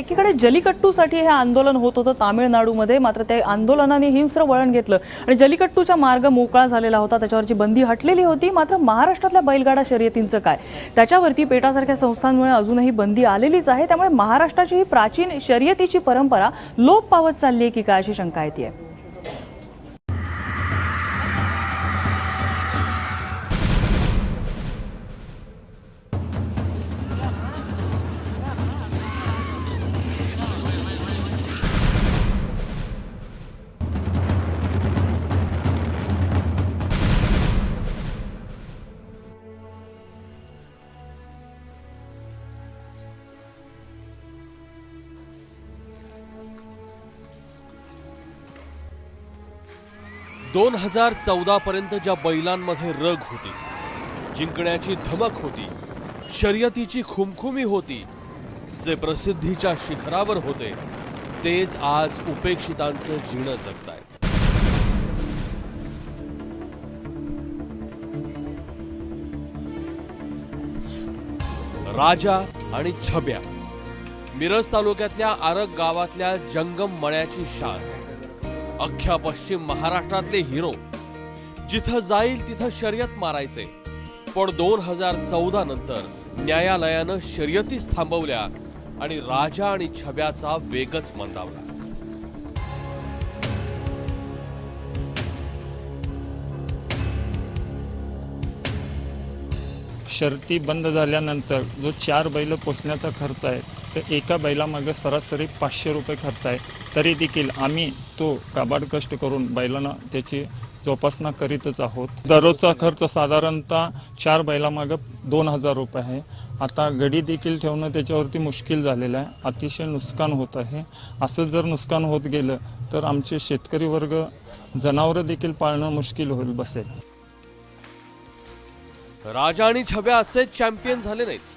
एकीकडे जलीकट्टूसाठी हे आंदोलन होत होतं तामिळनाडूमध्ये. मात्र त्या आंदोलनाने हिंस्र वळण घेतलं आणि जलीकट्टूचा मार्ग मोकळा झालेला होता. त्याच्यावरची बंदी हटलेली होती. मात्र महाराष्ट्रातल्या बैलगाडा शर्यतींचं काय? त्याच्यावरती पेटासारख्या संस्थांमुळे अजूनही बंदी आलेलीच आहे. त्यामुळे महाराष्ट्राची ही प्राचीन शर्यतीची परंपरा लोप पावत चालली आहे की काय अशी शंका येते दोन हजार चौदा पर्यंत ज्या बैलांमध्ये रग होती जिंकण्याची धमक होती शर्यतीची खुमखुमी होती जे प्रसिद्धीच्या शिखरावर होते तेच आज उपेक्षितांचं जीणं जगताय राजा आणि छब्या मिरज तालुक्यातल्या आरग गावातल्या जंगम मळ्याची शान. अख्ख्या पश्चिम महाराष्ट्रातले हिरो. जिथं जाईल तिथं शर्यत मारायचे. पण दोन हजार चौदा नंतर न्यायालयानं शर्यतीच थांबवल्या आणि राजा आणि छब्याचा वेगच मंदावला. शर्ती बंद झाल्यानंतर जो चार बैल पोचण्याचा खर्च आहे तर एका बैलामागं सरासरी पाचशे रुपये खर्च आहे. तरी देखील आम्ही तो काबाड कष्ट करून बैलांना त्याची जोपासना करीतच आहोत. दररोजचा खर्च साधारणतः चार बैलामागं दोन हजार रुपये आहे. आता गडी देखील ठेवणं त्याच्यावरती मुश्किल झालेलं आहे. अतिशय नुकसान होत आहे. असं जर नुकसान होत गेलं तर आमचे शेतकरी वर्ग जनावरं देखील पाळणं मुश्किल होईल बसेल. राजा आणि छब्या असेच चॅम्पियन झाले नाहीत.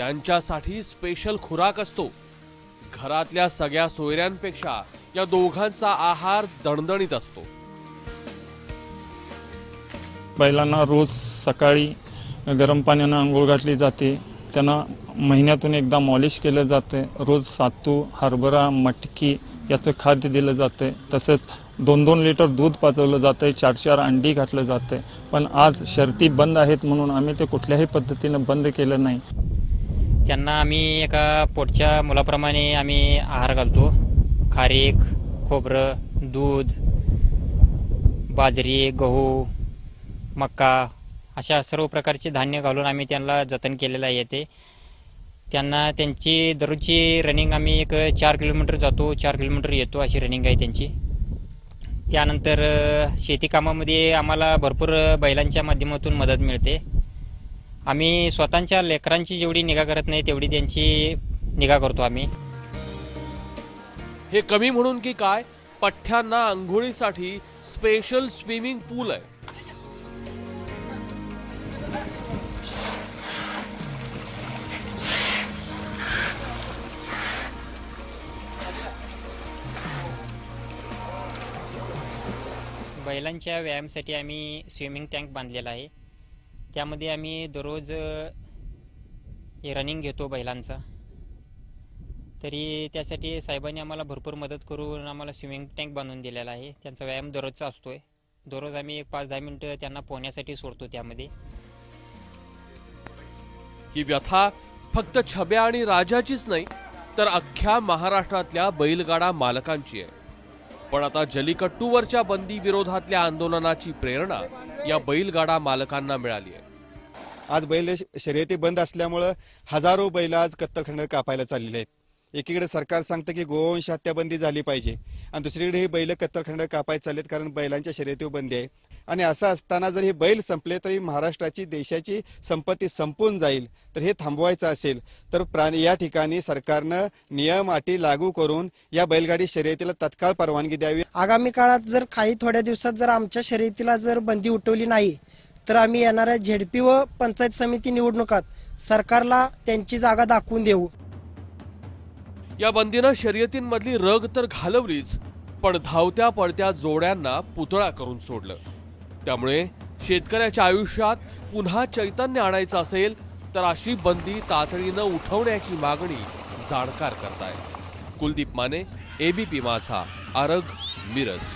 त्यांच्यासाठी स्पेशल खुराक असतो. घरातल्या सगळ्या सोयऱ्यांपेक्षा या दोघांचा आहार दणदणीत असतो. बैलांना रोज सकाळी गरम पाण्यानं आंघोळ घातली जाते. त्यांना महिन्यातून एकदा मॉलिश केलं जाते. रोज सातू हरभरा मटकी याचं खाद्य दिलं जातं. तसंच दोन दोन लिटर दूध पाजवलं जातं चार चार अंडी घातलं जातं. पण आज शर्ती बंद आहेत म्हणून आम्ही ते कुठल्याही पद्धतीनं बंद केलं नाही. त्यांना आम्ही एका पोटच्या मुलाप्रमाणे आम्ही आहार घालतो. खारीक खोबरं दूध बाजरी गहू मका अशा सर्व प्रकारचे धान्य घालून आम्ही त्यांना जतन केलेलं आहे ते. त्यांना त्यांची दररोजची रनिंग आम्ही एक चार किलोमीटर जातो चार किलोमीटर येतो अशी रनिंग आहे त्यांची. त्यानंतर शेतीकामामध्ये आम्हाला भरपूर बैलांच्या माध्यमातून मदत मिळते. आम्ही स्वतःच्या लेकरांची जेवढी निगा करत नाही तेवढी त्यांची निगा करतो आम्ही. हे कमी म्हणून की काय? पठ्ठ्यांना आंघोळीसाठी स्पेशल स्विमिंग पूल आहे. बैलांच्या व्यायामासाठी आम्ही स्विमिंग टँक बांधलेला आहे. त्यामध्ये आम्ही दररोज रनिंग घेतो बैलांचा. तरी त्यासाठी साहेबांनी आम्हाला भरपूर मदत करून आम्हाला स्विमिंग टँक बांधून दिलेला आहे. त्यांचा व्यायाम दररोजचा असतोय. दररोज आम्ही एक पाच दहा मिनटं त्यांना पोहण्यासाठी सोडतो त्यामध्ये. ही व्यथा फक्त छब्या आणि राजाचीच नाही तर अख्ख्या महाराष्ट्रातल्या बैलगाडा मालकांची आहे. पण आता जलीकट्टूवरच्या बंदी विरोधातल्या आंदोलनाची प्रेरणा या बैलगाडा मालकांना मिळाली आहे. आज बैल शर्यती बंद असल्यामुळं हजारो बैल आज कत्तलखंड कापायला चाललेले आहेत. एकीकडे सरकार सांगतं की गोवंश हत्याबंदी झाली पाहिजे आणि दुसरीकडे ही बैल कत्तलखंड कापायला चाललेत कारण बैलांच्या शर्यतीवर बंदी आहे. आणि असं असताना जर हे बैल संपले तरी महाराष्ट्राची देशाची संपत्ती संपून जाईल. तर हे थांबवायचं असेल तर प्राणी या ठिकाणी सरकारनं नियम अटी लागू करून या बैलगाडी शर्यतीला तत्काळ परवानगी द्यावी. आगामी काळात जर काही थोड्या दिवसात जर आमच्या शर्यतीला जर बंदी उठवली नाही तर आम्ही येणाऱ्या झेडपी व पंचायत समिती निवडणुकात सरकारला त्यांची जागा दाखवून देऊ. या बंदीनं शर्यतींमधली रग तर घालवलीच पण धावत्या पडत्या जोड्यांना पुतळा करून सोडलं. त्यामुळे शेतकऱ्याच्या आयुष्यात पुन्हा चैतन्य आणायचं असेल तर अशी बंदी तातडीनं उठवण्याची मागणी जाणकार करताय कुलदीप माने एबीपी माझा आरग मिरज.